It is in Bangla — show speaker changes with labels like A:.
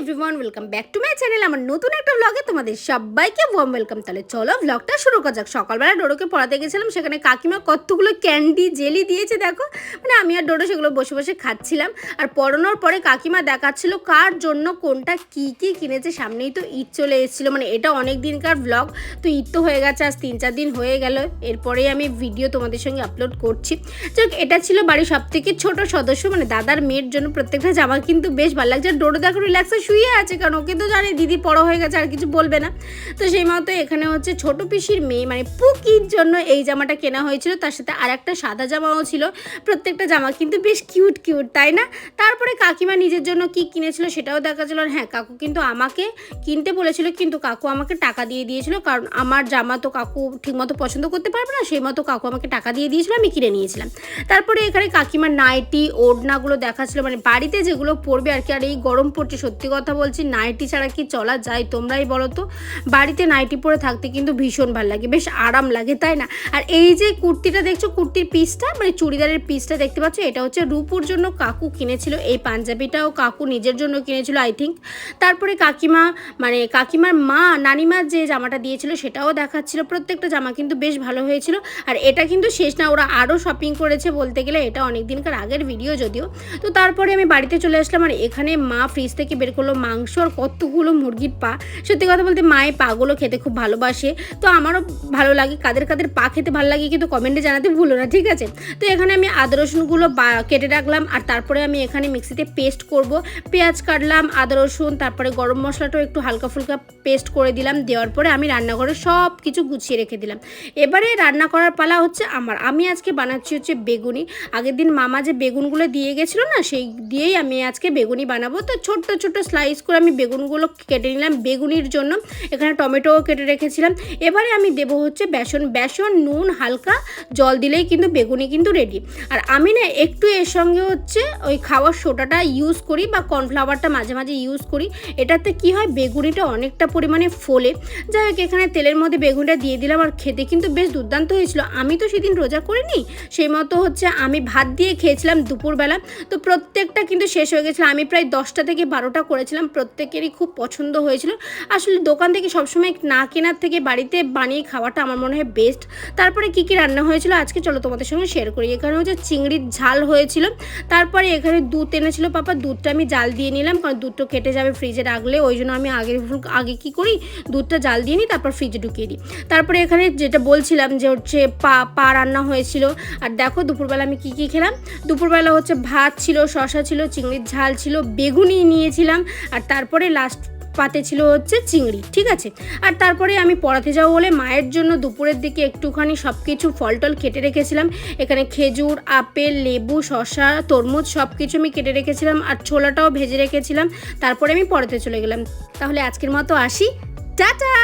A: Everyone welcome back to my channel আমার নতুন একটা ব্লগে তোমাদের সবাইকে ওয়ার্ম ওয়েলকাম তাহলে চলো ব্লগটা শুরু করা যাক। সকালবেলা ডোডোকে পড়াতে গেছিলাম, সেখানে কাকিমা কতগুলো ক্যান্ডি জেলি দিয়েছে, দেখো। মানে আমি আর ডোডো সেগুলো বসে বসে খাচ্ছিলাম। আর পড়ানোর পরে কাকিমা দেখাচ্ছিল কার জন্য কোনটা কি কি কিনেছে। সামনেই তো ঈদ চলে এসেছিল। মানে এটা অনেক দিনকার ব্লগ তো ঈদ তো হয়ে গেছে, আজ তিন চার দিন হয়ে গেল। এরপরেই আমি ভিডিও তোমাদের সঙ্গে আপলোড করছি। যাক এটা ছিল বাড়ির সব থেকে ছোট সদস্য। মানে দাদার মেয়ের জন্য প্রত্যেকটা জামা কিন্তু বেশ ভালো লাগছে। আর ডোডো দেখো রিল্যাক্সে শুয়ে আছে কারণ ওকে তো জানে দিদি বড় হয়ে গেছে, আর কিছু বলবে না। তো সেই মতো এখানে হচ্ছে ছোট পিসির মেয়ে মানে পুকির জন্য এই জামাটা কেনা হয়েছিল। তার সাথে আর একটা সাদা জামাও ছিল। প্রত্যেকটা জামা কিন্তু বেশ কিউট কিউট, তাই না? তারপরে কাকিমা নিজের জন্য কি কিনেছিল সেটাও দেখা ছিল হ্যাঁ কাকু কিন্তু আমাকে কিনতে বলেছিল, কিন্তু কাকু আমাকে টাকা দিয়ে দিয়েছিল। কারণ আমার জামা তো কাকু ঠিকমতো পছন্দ করতে পারবে না, সেই মতো কাকু আমাকে টাকা দিয়ে দিয়েছিল, আমি কিনে নিয়েছিলাম। তারপরে এখানে কাকিমার নাইটি, ওড়নাগুলো দেখাচ্ছিল। মানে বাড়িতে যেগুলো পরবে আর কি, আর এই গরম পড়ছে সত্যি কথা বলছি, নাইটি ছাড়া কি চলা যায় তোমরাই বলো তো? বাড়িতে নাইটি পরে থাকতে কিন্তু ভীষণ ভালো লাগে, বেশ আরাম লাগে, তাই না? আর এই যে কুর্তিটা দেখছ, কুর্তির পিসটা মানে চুড়িদারের পিসটা দেখতে পাচ্ছ, এটা হচ্ছে রূপুর জন্য কাকু কিনেছিল, এই পাঞ্জাবিটাও কাকু নিজের জন্য কিনেছিল আই থিঙ্ক তারপরে কাকিমা মানে কাকিমার মা নানিমার যে জামাটা দিয়েছিল, সেটাও দেখাচ্ছিল, প্রত্যেকটা জামা কিন্তু বেশ ভালো হয়েছিল। আর এটা কিন্তু শেষ না, ওরা আরও শপিং করেছে বলতে গেলে, এটা অনেক দিনকার আগের ভিডিও যদিও। তো তারপরে আমি বাড়িতে চলে আসলাম, আর এখানে মা ফ্রিজ থেকে বের করল মাংস আর কতগুলো মুরগির পা। সত্যি কথা বলতে মায়ের পাগুলো খেতে খুব ভালোবাসে। তো আমারও ভালো লাগে, কাদের কাদের পা খেতে ভালো লাগে কিন্তু কমেন্টে জানাতে ভুলো না, ঠিক আছে? তো এখানে আমি আদা রসুনগুলো কেটে রাখলাম আর তারপরে আমি এখানে মিক্সিতে পেস্ট করব। পেঁয়াজ কাটলাম, আদা রসুন, তারপরে গরম মশলাটাও একটু হালকা ফুলকা পেস্ট করে দিলাম, দেওয়ার পরে আমি রান্নাঘরে সব কিছু গুছিয়ে রেখে দিলাম। এবারে রান্না করার পালা হচ্ছে আমার। আমি আজকে বানাচ্ছি হচ্ছে বেগুনি। আগের দিন মামা যে বেগুনগুলো দিয়ে গেছিল না, সেই দিয়েই আমি আজকে বেগুনি বানাবো। তো ছোট্ট ছোট্ট স্লাইস করে আমি বেগুনগুলো কেটে নিলাম। বেগুনির জন্য এখানে টমেটোও কেটে রেখেছিলাম। এবারে আমি দেবো হচ্ছে বেসন। বেসন, নুন, হালকা জল দিলেই কিন্তু বেগুনি কিন্তু রেডি আর আমি না একটু এর সঙ্গে হচ্ছে ওই খাওয়ার সোডাটা ইউজ করি বা কর্নফ্লাওয়ারটা মাঝে মাঝে ইউজ করি। এটাতে কি হয়? বেগুনিটা অনেকটা পরিমাণে ফোলে। যাই হোক, এখানে তেলের মধ্যে বেগুনটা দিয়ে দিলাম আর খেতে কিন্তু বেশ দুর্দান্ত হয়েছিল। আমি তো সেদিন রোজা করিনি, সেই মতো হচ্ছে আমি ভাত দিয়ে খেয়েছিলাম দুপুরবেলা। তো প্রত্যেকটা কিন্তু শেষ হয়ে গেছিল। আমি প্রায় দশটা থেকে বারোটা করেছিলাম, প্রত্যেকেরই খুব পছন্দ হয়েছিল। আসলে দোকান থেকে সবসময় না কেনার থেকে বাড়িতে বানিয়ে খাওয়াটা আমার মনে হয় বেস্ট তারপরে কি কি রান্না হয়েছিল আজকে চলো তোমাদের সঙ্গে শেয়ার করি। এখানে হচ্ছে চিংড়ির ঝাল হয়েছিল, তারপরে এখানে দুধ এনেছিল পাপা, দুধটা আমি জাল দিয়ে নিলাম কারণ দুধটা কেটে যাবে ফ্রিজে রাখলে, ওই জন্য আমি আগে আগে কি করি, দুধটা জাল দিয়ে নিই, তারপর ফ্রিজে ঢুকিয়ে দিই। তারপরে এখানে যেটা বলছিলাম যে হচ্ছে পা পা রান্না হয়েছিল। আর দেখো দুপুরবেলা আমি কি কি খেলাম? দুপুরবেলা হচ্ছে ভাত ছিল শশা ছিল, চিংড়ির ঝাল ছিল বেগুনি নিয়েছিলাম। আর তারপরে লাস্ট পাতে ছিল হচ্ছে চিংড়ি, ঠিক আছে? আর তারপরে আমি পড়াতে যাব বলে মায়ের জন্য দুপুরের দিকে একটুখানি সব কিছু ফল টল কেটে রেখেছিলাম। এখানে খেজুর, আপেল, লেবু শশা তরমুজ সব কিছু আমি কেটে রেখেছিলাম আর ছোলাটাও ভেজে রেখেছিলাম। তারপরে আমি পড়াতে চলে গেলাম। তাহলে আজকের মতো আসি। টাটা!